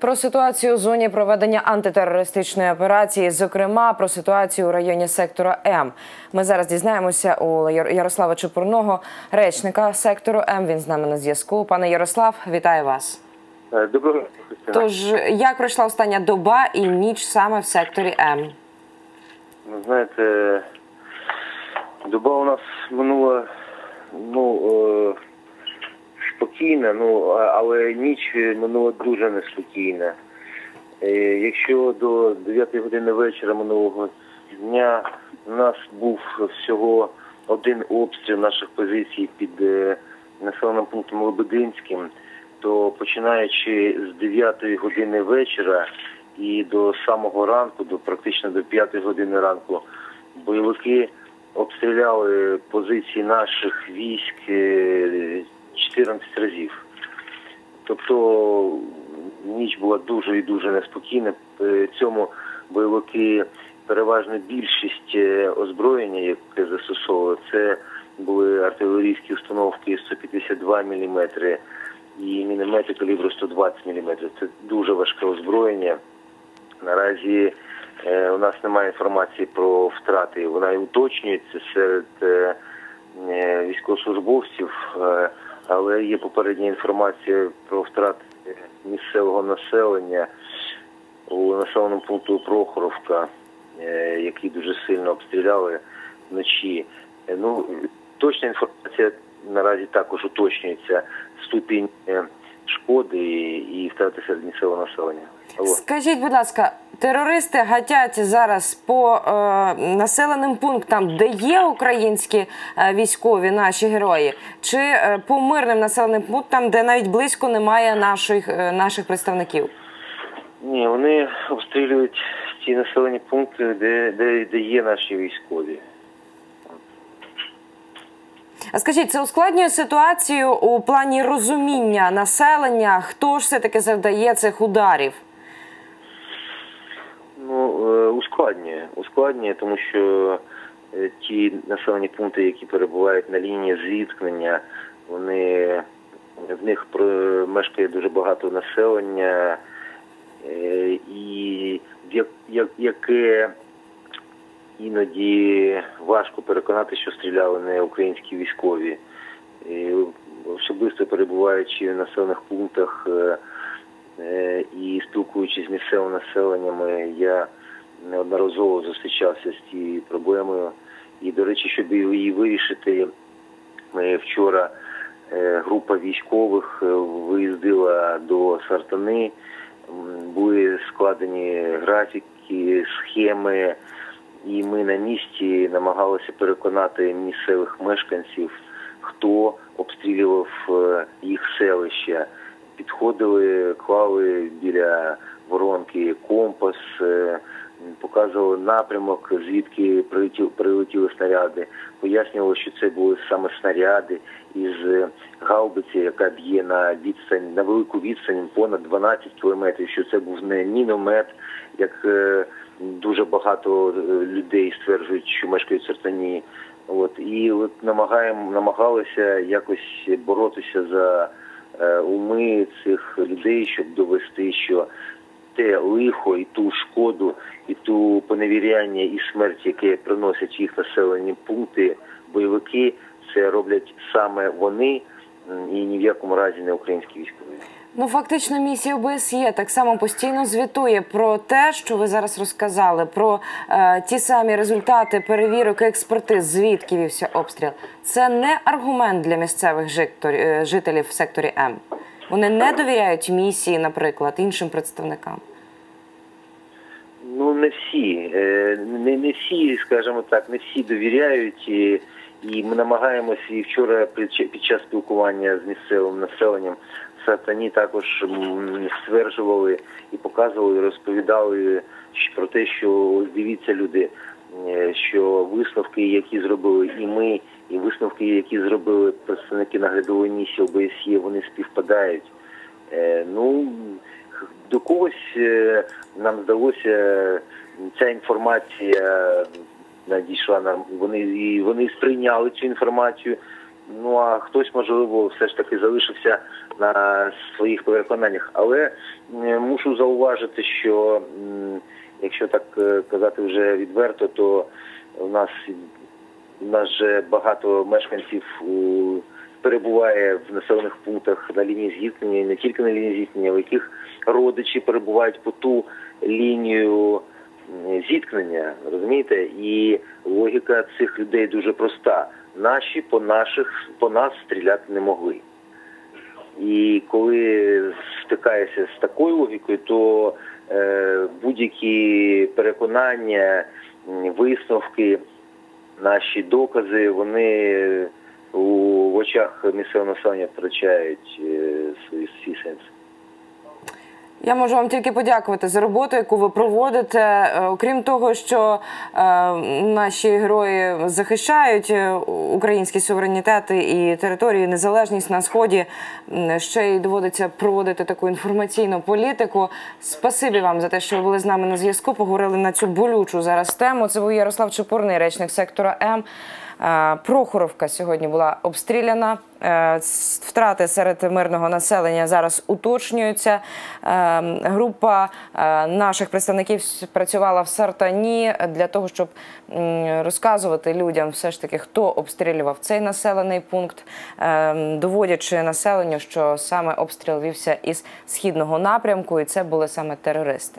Про ситуацію у зоні проведення антитерористичної операції, зокрема про ситуацію у районі сектора М. Ми зараз дізнаємося у Ярослава Чепурного, речника сектору М. Він з нами на зв'язку. Пане Ярослав, вітаю вас. Е, Доброго Тож, як пройшла остання доба і ніч саме в секторі М? Ну, знаєте, доба у нас минула ну, е, спокійна, ну, але ніч минула дуже неспокійна. Е, якщо до 9 години вечора минулого дня у нас був всього один обстріл наших позицій під е, населеним пунктом Лебединським, то починаючи з 9 години вечора і до самого ранку, до практично до 5 години ранку, бойовики обстріляли позиції наших військ е, 14 разів. Тобто ніч була дуже і дуже неспокійна. При цьому бойовики переважна більшість е, озброєння, яке застосовували, це були артилерійські установки 152 мм і міномети калібру 120 мм. Це дуже важке озброєння. Наразі е, у нас немає інформації про втрати. Вона і уточнюється серед е, е, військовослужбовців, е, але є попередня інформація про втрати місцевого населення у населеному пункту Прохоровка, е, який дуже сильно обстріляли вночі. Е, Ну, точна інформація наразі також уточнюється ступінь е, шкоди і втрати серед місцевого населення. Скажіть, будь ласка, терористи гатять зараз по е, населеним пунктам, де є українські е, військові, наші герої, чи е, по мирним населеним пунктам, де навіть близько немає наших, е, наших представників? Ні, вони обстрілюють ті населені пункти, де, де, де є наші військові. А скажіть, це ускладнює ситуацію у плані розуміння населення, хто ж все таки завдає цих ударів? Ну, е, ускладнює. Ускладнює, тому що е, ті населені пункти, які перебувають на лінії зіткнення, вони в них мешкає дуже багато населення, е, і як, як, яке іноді важко переконати, що стріляли не українські військові. І особисто перебуваючи в населених пунктах і спілкуючись з місцевим населенням, е, я неодноразово зустрічався з цією проблемою. І, до речі, щоб її вирішити, ми вчора е, група військових е, виїздила до Сартани, були складені графіки, схеми, і ми на місці намагалися переконати місцевих мешканців, хто обстрілював е, їх селища. Підходили, клали біля воронки компас, е, показували напрямок, звідки прилетіли, прилетіли снаряди. Пояснювали, що це були саме снаряди із е, гаубиці, яка б'є на відстань на велику відстань понад 12 кілометрів. Що це був не міномет, як е, дуже багато людей стверджують, що мешкають в Сартані. От і от намагаємо намагалися якось боротися за уми цих людей, щоб довести, що те лихо і ту шкоду, і ту поневіряння і смерть, яке приносять їх населені пункти, бойовики, це роблять саме вони і ні в якому разі не українські військові. Ну, фактично, місія ОБСЄ так само постійно звітує про те, що ви зараз розказали, про е, ті самі результати перевірок і експертиз, звідки вівся обстріл. Це не аргумент для місцевих е, жителів в секторі М. Вони не довіряють місії, наприклад, іншим представникам. Ну не всі, Е, не, не всі, скажімо так, не всі довіряють. І ми намагаємося і вчора під, час спілкування з місцевим населенням Сатані також стверджували і показували, розповідали про те, що дивіться люди, е, що висновки, які зробили і ми, і висновки, які зробили представники наглядової місії ОБСЄ, вони співпадають. Е, Ну до когось е, нам здалося ця інформація надійшла нам. Вони і вони сприйняли цю інформацію. Ну а хтось, можливо, все ж таки залишився на своїх переконаннях. Але мушу зауважити, що якщо так е, казати вже відверто, то у нас у нас же багато мешканців перебуває в населених пунктах на лінії зіткнення, не тільки на лінії зіткнення, у яких родичі перебувають по ту лінію зіткнення, розумієте? І логіка цих людей дуже проста. Наші по наших по нас стріляти не могли. І коли стикаєшся з такою логікою, то е, будь-які переконання, висновки, наші докази, вони у в очах місцевого населення втрачають е, свій, сенс. Я можу вам тільки подякувати за роботу, яку ви проводите. Е, Окрім того, що е, наші герої захищають е, український суверенітет і територію, незалежність на сході, ще й доводиться проводити таку інформаційну політику. Спасибі вам за те, що ви були з нами на зв'язку. Поговорили на цю болючу зараз тему. Це був Ярослав Чепурний, речник сектора М. Е, Прохоровка сьогодні була обстріляна. Е, Втрати серед мирного населення зараз уточнюються. Е, Група наших представників працювала в Сартані для того, щоб розказувати людям, все ж таки, хто обстрілював цей населений пункт, доводячи населенню, що саме обстріл вівся із східного напрямку, і це були саме терористи.